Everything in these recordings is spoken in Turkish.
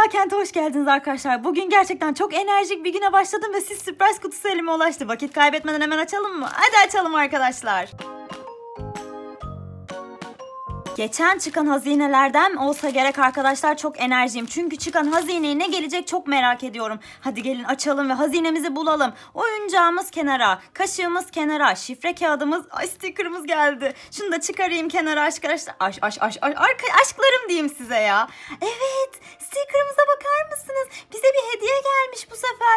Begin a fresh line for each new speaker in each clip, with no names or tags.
Rüya Kent'e hoş geldiniz arkadaşlar. Bugün gerçekten çok enerjik bir güne başladım ve siz sürpriz kutusu elime ulaştı. Vakit kaybetmeden hemen açalım mı? Hadi açalım arkadaşlar. Geçen çıkan hazinelerden olsa gerek arkadaşlar çok enerjiyim. Çünkü çıkan hazineye ne gelecek çok merak ediyorum. Hadi gelin açalım ve hazinemizi bulalım. Oyuncağımız kenara, kaşığımız kenara, şifre kağıdımız, ay stickerımız geldi. Şunu da çıkarayım kenara arkadaşlar. Aş, aş, aş, aş, aşklarım diyeyim size ya. Evet, stickerımıza bakar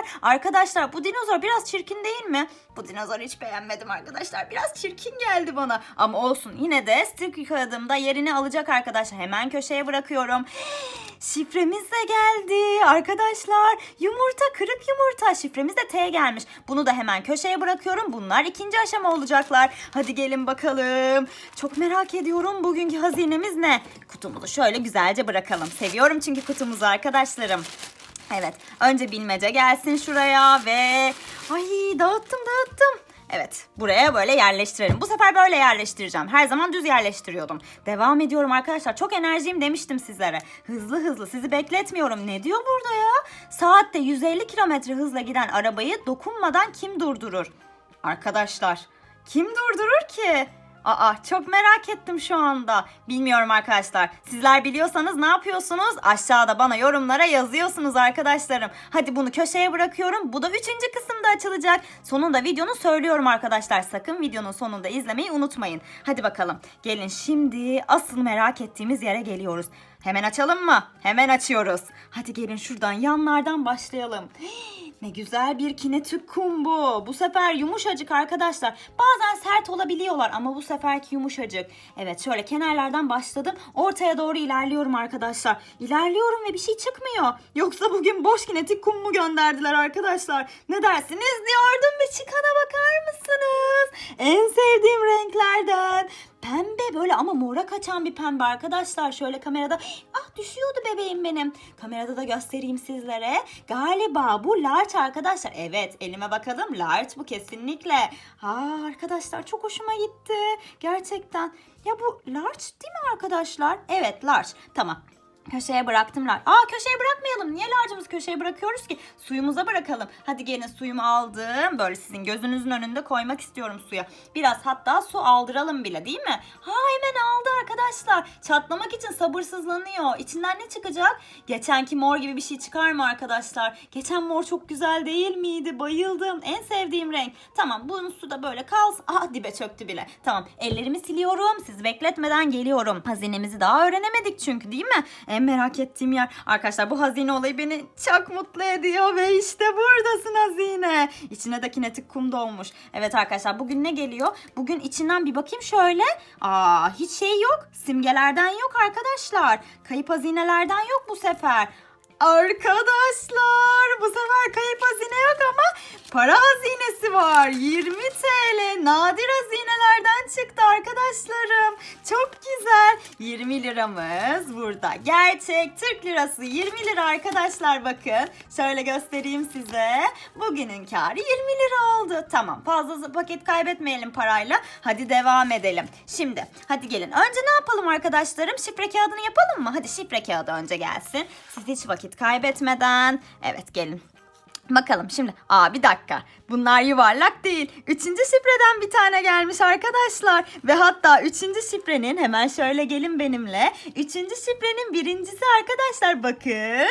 sefer. Arkadaşlar bu dinozor biraz çirkin değil mi? Bu dinozoru hiç beğenmedim arkadaşlar. Biraz çirkin geldi bana. Ama olsun yine de sticker kağıdımda yerini alacak arkadaşlar. Hemen köşeye bırakıyorum. Şifremiz de geldi arkadaşlar. Yumurta kırık yumurta. Şifremiz de T gelmiş. Bunu da hemen köşeye bırakıyorum. Bunlar ikinci aşama olacaklar. Hadi gelin bakalım. Çok merak ediyorum bugünkü hazinemiz ne? Kutumuzu şöyle güzelce bırakalım. Seviyorum çünkü kutumuzu arkadaşlarım. Evet. Önce bilmece gelsin şuraya ve ay dağıttım dağıttım. Evet buraya böyle yerleştirelim. Bu sefer böyle yerleştireceğim. Her zaman düz yerleştiriyordum. Devam ediyorum arkadaşlar. Çok enerjiyim demiştim sizlere. Hızlı hızlı sizi bekletmiyorum. Ne diyor burada ya? Saatte 150 kilometre hızla giden arabayı dokunmadan kim durdurur? Arkadaşlar kim durdurur ki? Aa çok merak ettim şu anda. Bilmiyorum arkadaşlar. Sizler biliyorsanız ne yapıyorsunuz? Aşağıda bana yorumlara yazıyorsunuz arkadaşlarım. Hadi bunu köşeye bırakıyorum. Bu da üçüncü kısımda açılacak. Sonunda videonu söylüyorum arkadaşlar. Sakın videonun sonunda izlemeyi unutmayın. Hadi bakalım. Gelin şimdi asıl merak ettiğimiz yere geliyoruz. Hemen açalım mı? Hemen açıyoruz. Hadi gelin şuradan yanlardan başlayalım. Ne güzel bir kinetik kum bu. Bu sefer yumuşacık arkadaşlar. Bazen sert olabiliyorlar ama bu seferki yumuşacık. Evet şöyle kenarlardan başladım. Ortaya doğru ilerliyorum arkadaşlar. İlerliyorum ve bir şey çıkmıyor. Yoksa bugün boş kinetik kum mu gönderdiler arkadaşlar? Ne dersiniz diyordum ve çıkana bakar mısınız? En sevdiğim renklerden. Pembe böyle ama mora kaçan bir pembe arkadaşlar. Şöyle kamerada ah düşüyordu bebeğim benim. Kamerada da göstereyim sizlere. Galiba bu large arkadaşlar. Evet elime bakalım large bu kesinlikle. Ha arkadaşlar çok hoşuma gitti. Gerçekten. Ya bu large değil mi arkadaşlar? Evet large. Tamam. Köşeye bıraktım lar. Aa köşeye bırakmayalım. Niye larcımızı köşeye bırakıyoruz ki? Suyumuza bırakalım. Hadi gelin suyumu aldım. Böyle sizin gözünüzün önünde koymak istiyorum suya. Biraz hatta su aldıralım bile değil mi? Ha hemen aldı arkadaşlar. Çatlamak için sabırsızlanıyor. İçinden ne çıkacak? Geçenki mor gibi bir şey çıkar mı arkadaşlar? Geçen mor çok güzel değil miydi? Bayıldım. En sevdiğim renk. Tamam bunun su da böyle kalsın. Ah dibe çöktü bile. Tamam ellerimi siliyorum. Sizi bekletmeden geliyorum. Hazinemizi daha öğrenemedik çünkü değil mi? En merak ettiğim yer. Arkadaşlar bu hazine olayı beni çok mutlu ediyor ve işte buradasın hazine. İçine de kinetik kum dolmuş. Evet arkadaşlar bugün ne geliyor? Bugün içinden bir bakayım şöyle. Aa hiç şey yok. Simgelerden yok arkadaşlar. Kayıp hazinelerden yok bu sefer. Arkadaşlar bu sefer kayıp hazine yok ama para hazinesi var. 20 TL nadir hazinelerden çıktı arkadaşlarım. Çok güzel. 20 liramız burada. Gerçek Türk lirası 20 lira arkadaşlar bakın. Şöyle göstereyim size. Bugünün karı 20 lira oldu. Tamam fazla paket kaybetmeyelim parayla. Hadi devam edelim. Şimdi hadi gelin. Önce ne yapalım arkadaşlarım? Şifre kağıdını yapalım mı? Hadi şifre kağıdı önce gelsin. Siz hiç vakit kaybetmeden. Evet gelin. Bakalım şimdi. Aa bir dakika. Bunlar yuvarlak değil. Üçüncü şifreden bir tane gelmiş arkadaşlar. Ve hatta üçüncü şifrenin hemen şöyle gelin benimle. Üçüncü şifrenin birincisi arkadaşlar bakın.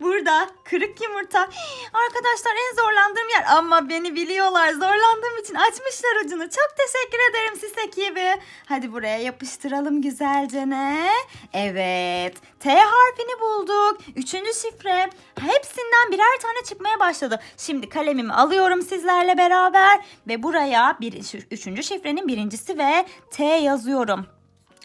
Burada kırık yumurta. Arkadaşlar en zorlandığım yer ama beni biliyorlar. Zorlandığım için açmışlar ucunu. Çok teşekkür ederim sis ekibi. Hadi buraya yapıştıralım güzelce ne? Evet. T harfini bulduk. Üçüncü şifre. Hepsinden birer tane çıkmaya başladı. Şimdi kalemimi alıyorum sizlerle beraber. Ve buraya bir, üçüncü şifrenin birincisi ve T yazıyorum.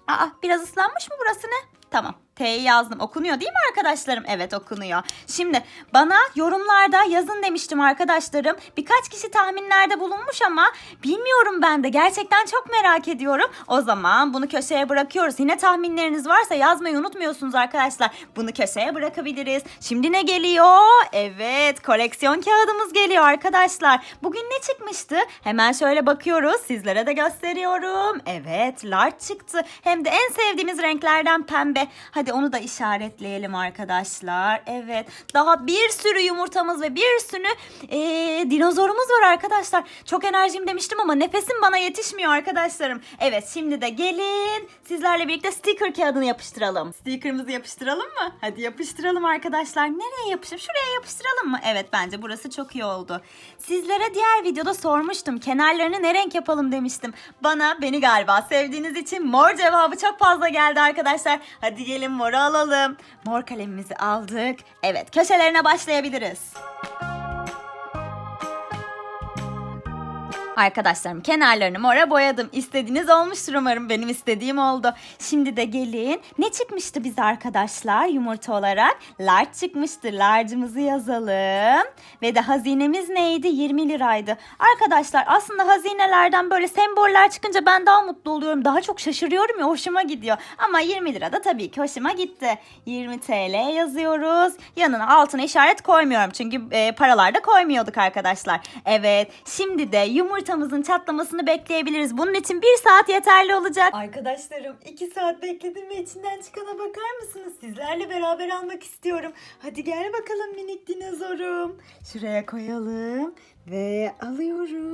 Aa biraz ıslanmış mı burası ne? Tamam. T'yi yazdım. Okunuyor değil mi arkadaşlarım? Evet okunuyor. Şimdi bana yorumlarda yazın demiştim arkadaşlarım. Birkaç kişi tahminlerde bulunmuş ama bilmiyorum ben de. Gerçekten çok merak ediyorum. O zaman bunu köşeye bırakıyoruz. Yine tahminleriniz varsa yazmayı unutmuyorsunuz arkadaşlar. Bunu köşeye bırakabiliriz. Şimdi ne geliyor? Evet koleksiyon kağıdımız geliyor arkadaşlar. Bugün ne çıkmıştı? Hemen şöyle bakıyoruz. Sizlere de gösteriyorum. Evet large çıktı. Hem de en sevdiğimiz renklerden pembe. Hadi Onu da işaretleyelim arkadaşlar. Evet. Daha bir sürü yumurtamız ve bir sürü ee, dinozorumuz var arkadaşlar. Çok enerjim demiştim ama nefesim bana yetişmiyor arkadaşlarım. Evet şimdi de gelin sizlerle birlikte sticker kağıdını yapıştıralım. Sticker'ımızı yapıştıralım mı? Hadi yapıştıralım arkadaşlar. Nereye yapıştıralım? Şuraya yapıştıralım mı? Evet bence burası çok iyi oldu. Sizlere diğer videoda sormuştum. Kenarlarını ne renk yapalım demiştim. Bana beni galiba sevdiğiniz için mor cevabı çok fazla geldi arkadaşlar. Hadi gelin moru alalım. Mor kalemimizi aldık. Evet köşelerine başlayabiliriz. Arkadaşlarım kenarlarını mora boyadım. İstediğiniz olmuştur umarım. Benim istediğim oldu. Şimdi de gelin. Ne çıkmıştı bize arkadaşlar yumurta olarak? Large çıkmıştı. Large'ımızı yazalım. Ve de hazinemiz neydi? 20 liraydı. Arkadaşlar aslında hazinelerden böyle semboller çıkınca ben daha mutlu oluyorum. Daha çok şaşırıyorum ya hoşuma gidiyor. Ama 20 lira da tabii ki hoşuma gitti. 20 TL yazıyoruz. Yanına altına işaret koymuyorum. Çünkü e, paralarda koymuyorduk arkadaşlar. Evet. Şimdi de yumurtamızın çatlamasını bekleyebiliriz. Bunun için bir saat yeterli olacak. Arkadaşlarım 2 saat bekledim ve içinden çıkana bakar mısınız? Sizlerle beraber almak istiyorum. Hadi gel bakalım minik dinozorum. Şuraya koyalım ve alıyorum.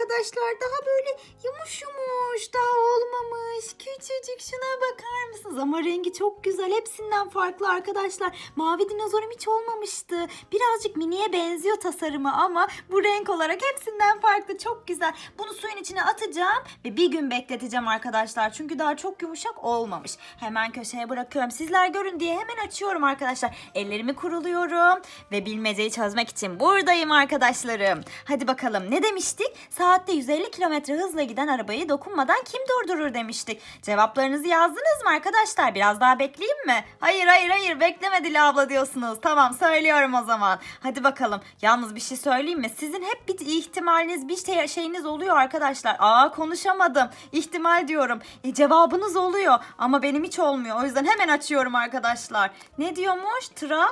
Arkadaşlar daha böyle yumuş yumuş daha olmamış. Küçücük şuna bakar mısınız? Ama rengi çok güzel. Hepsinden farklı arkadaşlar. Mavi dinozorum hiç olmamıştı. Birazcık miniye benziyor tasarımı ama bu renk olarak hepsinden farklı. Çok güzel. Bunu suyun içine atacağım ve bir gün bekleteceğim arkadaşlar. Çünkü daha çok yumuşak olmamış. Hemen köşeye bırakıyorum. Sizler görün diye hemen açıyorum arkadaşlar. Ellerimi kuruluyorum ve bilmeceyi çözmek için buradayım arkadaşlarım. Hadi bakalım ne demiştik? Saatte 150 kilometre hızla giden arabayı dokunmadan kim durdurur demiştik. Cevaplarınızı yazdınız mı arkadaşlar? Biraz daha bekleyeyim mi? Hayır hayır hayır bekleme Dila abla diyorsunuz. Tamam söylüyorum o zaman. Hadi bakalım. Yalnız bir şey söyleyeyim mi? Sizin hep bir ihtimaliniz bir şey, şeyiniz oluyor arkadaşlar. Aa konuşamadım. İhtimal diyorum. E, cevabınız oluyor ama benim hiç olmuyor. O yüzden hemen açıyorum arkadaşlar. Ne diyormuş? Tra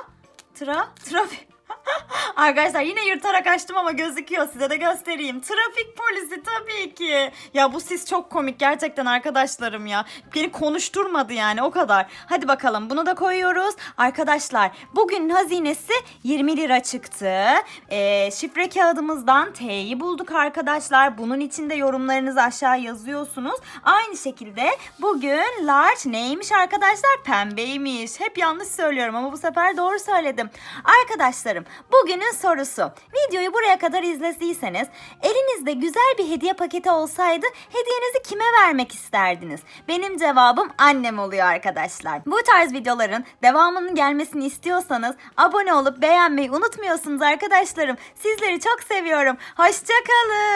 Tra trafik Arkadaşlar yine yırtarak açtım ama gözüküyor. Size de göstereyim. Trafik polisi tabii ki. Ya bu sis çok komik gerçekten arkadaşlarım ya. Beni konuşturmadı yani o kadar. Hadi bakalım bunu da koyuyoruz. Arkadaşlar bugün hazinesi 20 lira çıktı. Ee, şifre kağıdımızdan T'yi bulduk arkadaşlar. Bunun için de yorumlarınızı aşağı yazıyorsunuz. Aynı şekilde bugün large neymiş arkadaşlar? Pembeymiş. Hep yanlış söylüyorum ama bu sefer doğru söyledim. Arkadaşlarım bugünün sorusu. Videoyu buraya kadar izlediyseniz elinizde güzel bir hediye paketi olsaydı hediyenizi kime vermek isterdiniz? Benim cevabım annem oluyor arkadaşlar. Bu tarz videoların devamının gelmesini istiyorsanız abone olup beğenmeyi unutmuyorsunuz arkadaşlarım. Sizleri çok seviyorum. Hoşçakalın.